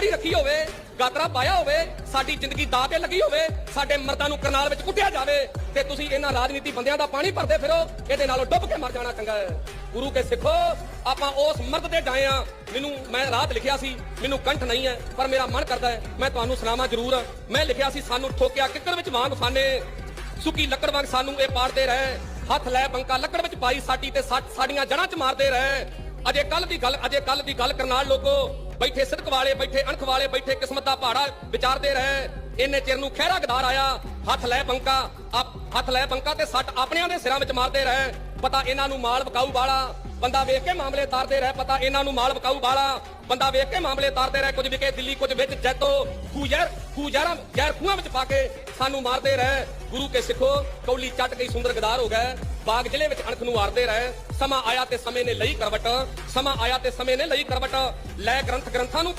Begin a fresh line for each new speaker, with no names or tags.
ਦਾੜੀ ਰੱਖੀ ਹੋਵੇ, ਗਾਤਰਾ ਪਾਇਆ ਹੋਵੇ, ਸਾਡੀ ਜ਼ਿੰਦਗੀ ਦਾਅ ਤੇ ਲੱਗੀ ਹੋਵੇ, ਸਾਡੇ ਮਰਦਾਂ ਨੂੰ ਕਰਨਾਲ ਵਿੱਚ ਕੁੱਟਿਆ ਜਾਵੇ, ਤੇ ਤੁਸੀਂ ਇਹਨਾਂ ਰਾਜਨੀਤੀ ਬੰਦਿਆਂ ਦਾ ਪਾਣੀ ਭਰਦੇ ਫਿਰੋ, ਇਹਦੇ ਨਾਲੋਂ ਡੁੱਬ ਕੇ ਮਰ ਜਾਣਾ ਚੰਗਾ ਹੈ। ਗੁਰੂ ਕੇ ਸਿੱਖੋ, ਆਪਾਂ ਉਸ ਮਰਦ ਦੇ ਡਾਏ ਆ ਮੈਨੂੰ ਮੈਂ ਰਾਤ ਲਿਖਿਆ ਸੀ, ਮੈਨੂੰ ਕੰਠ ਨਹੀਂ ਹੈ, ਪਰ ਮੇਰਾ ਮਨ ਕਰਦਾ ਹੈ, ਮੈਂ ਤੁਹਾਨੂੰ ਸੁਣਾਵਾਂ ਜ਼ਰੂਰ, ਮੈਂ ਲਿਖਿਆ ਸੀ, ਸਾਨੂੰ ਠੋਕਿਆ ਕਿੱਕਰ ਵਿੱਚ ਵਾਂਗ ਫਾਨੇ, ਸੁੱਕੀ ਲੱਕੜ ਵਾਂਗ ਸਾਨੂੰ ਇਹ ਪਾੜਦੇ ਰਹੇ, ਹੱਥ ਲੈ ਬੰਕਾ ਲੱਕੜ ਵਿੱਚ ਪਾਈ ਸਾਡੀ ਤੇ ਸਾਡੀਆਂ ਜੜਾਂ 'ਚ ਮਾਰਦੇ ਰਹੇ। ਅਜੇ ਕੱਲ ਦੀ ਗੱਲ, ਅਜੇ ਕੱਲ ਦੀ ਗੱਲ ਕਰਨਾਲ ਲੋਕੋ ਬੈਠੇ ਸਿਦਕ ਵਾਲੇ, ਬੈਠੇ ਅਣਖ ਵਾਲੇ, ਬੈਠੇ ਕਿਸਮਤ ਦਾ ਪਹਾੜਾ ਵਿਚਾਰਦੇ ਰਹੇ। ਇੰਨੇ ਚਿਰ ਨੂੰ ਖਹਿਰਾ ਗਦਾਰ ਆਇਆ, ਹੱਥ ਲੈ ਬੰਕਾ ਹੱਥ ਲੈ ਬੰਕਾ ਤੇ ਸੱਟ ਆਪਣਿਆਂ ਦੇ ਸਿਰਾਂ ਵਿੱਚ ਮਾਰਦੇ ਰਹੇ। ਪਤਾ ਇਹਨਾਂ ਨੂੰ ਮਾਲ ਵਕਾਊ ਵਾਲਾ, ਬੰਦਾ ਵੇਖ ਕੇ ਮਾਮਲੇ ਤਾਰਦੇ ਰਹੇ। ਪਤਾ ਇਹਨਾਂ ਨੂੰ ਮਾਲ ਵਕਾਊ ਵਾਲਾ, ਬੰਦਾ ਵੇਖ ਕੇ ਮਾਮਲੇ ਤਾਰਦੇ ਰਹੇ। ਕੁਝ ਵਿਕੇ ਦਿੱਲੀ, ਕੁਝ ਵਿੱਚ ਜੈਤੋ ਖੂ ਯਾਰ ਖੂ ਯਾਰਾਂ ਯਾਰ ਖੂਹਾਂ ਵਿੱਚ ਪਾ ਕੇ ਸਾਨੂੰ ਮਾਰਦੇ ਰਹੇ। ਗੁਰੂ ਕੇ ਸਿੱਖੋ, ਕੌਲੀ ਚੱਟ ਗਈ ਸੁੰਦਰ ਗਦਾਰ ਹੋ ਗਏ। ਬਾਗ ਜ਼ਿਲ੍ਹੇ ਵਿੱਚ ਅਣਖ ਨੂੰ ਆਰਦੇ ਰਹੇ। ਸਮਾਂ ਆਇਆ ਤੇ ਸਮੇਂ ਨੇ ਲਈ ਕਰਵਟ। ਸਮਾਂ ਆਇਆ ਤੇ ਸਮੇਂ ਨੇ ਲਈ ਕਰਵਟ। ਲੈ ਗ੍ਰੰਥ ਗ੍ਰੰਥਾਂ ਨੂੰ ਪੜ੍ਹ